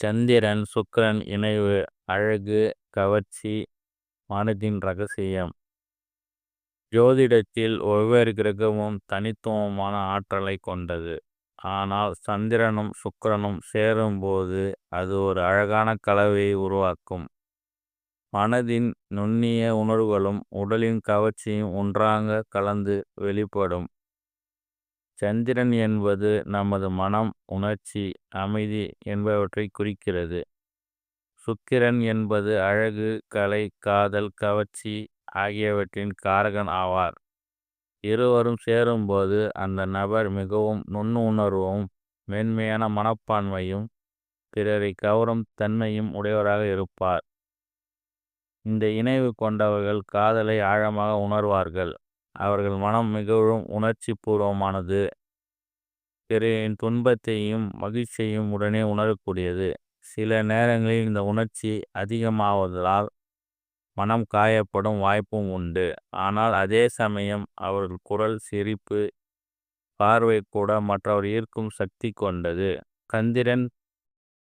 சந்திரன் சுக்கிரன் இணைவு அழகு கவர்ச்சி மனதின் ரகசியம். ஜோதிடத்தில் ஒவ்வொரு கிரகமும் தனித்துவமான ஆற்றலை கொண்டது. ஆனால் சந்திரனும் சுக்கிரனும் சேரும்போது அது ஒரு அழகான கலவையை உருவாக்கும். மனதின் நுண்ணிய உணர்வுகளும் உடலின் கவர்ச்சியும் ஒன்றாக கலந்து வெளிப்படும். சந்திரன் என்பது நமது மனம் உணர்ச்சி அமைதி என்பவற்றை குறிக்கிறது. சுக்கிரன் என்பது அழகு கலை காதல் கவர்ச்சி ஆகியவற்றின் காரகன் ஆவார். இருவரும் சேரும்போது அந்த நபர் மிகவும் நுண்ணுணர்வும் மென்மையான மனப்பான்மையும் பிறரை கவரும் தன்மையும் உடையவராக இருப்பார். இந்த இணைவு கொண்டவர்கள் காதலை ஆழமாக உணர்வார்கள். அவர்கள் மனம் மிகவும் உணர்ச்சி பூர்வமானது பிறரின் துன்பத்தையும் மகிழ்ச்சியையும் உடனே உணரக்கூடியது. சில நேரங்களில் இந்த உணர்ச்சி அதிகமாவதால் மனம் காயப்படும் வாய்ப்பும் உண்டு. ஆனால் அதே சமயம் அவர்கள் குரல் சிரிப்பு பார்வை கூட மற்றவர் ஈர்க்கும் சக்தி கொண்டது. கந்திரன்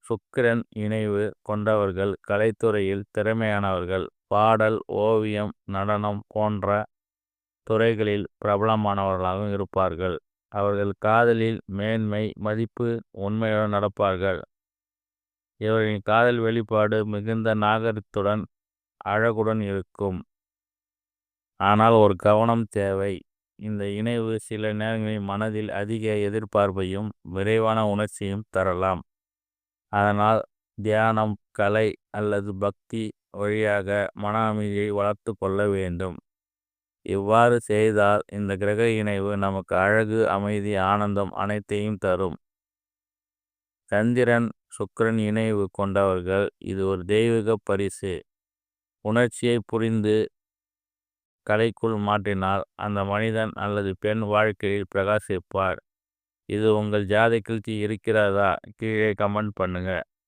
சுக்கிரன் இணைவு கொண்டவர்கள் கலைத்துறையில் திறமையானவர்கள் பாடல் ஓவியம் நடனம் போன்ற துறைகளில் பிரபலமானவர்களாகவும் இருப்பார்கள். அவர்கள் காதலில் மேன்மை மதிப்பு உண்மையுடன் நடப்பார்கள். இவர்களின் காதல் வெளிப்பாடு மிகுந்த நாகரிகத்துடன் அழகுடன் இருக்கும். ஆனால் ஒரு கவனம் தேவை. இந்த இணைவு சில நேரங்களில் மனதில் அதிக எதிர்பார்ப்பையும் விரைவான உணர்ச்சியும் தரலாம். அதனால் தியானம் கலை அல்லது பக்தி வழியாக மன அமைதியை வளர்த்து கொள்ள வேண்டும். இவ்வாறு செய்தால் இந்த கிரக இணைவு நமக்கு அழகு அமைதி ஆனந்தம் அனைத்தையும் தரும். சந்திரன் சுக்கரன் இணைவு கொண்டவர்கள். இது ஒரு தெய்வீக பரிசு. உணர்ச்சியை புரிந்து கலைக்குள் மாற்றினால் அந்த மனிதன் அல்லது பெண் வாழ்க்கையில் பிரகாசிப்பார். இது உங்கள் ஜாதகத்தில் இருக்கிறதா? கீழே கமெண்ட் பண்ணுங்கள்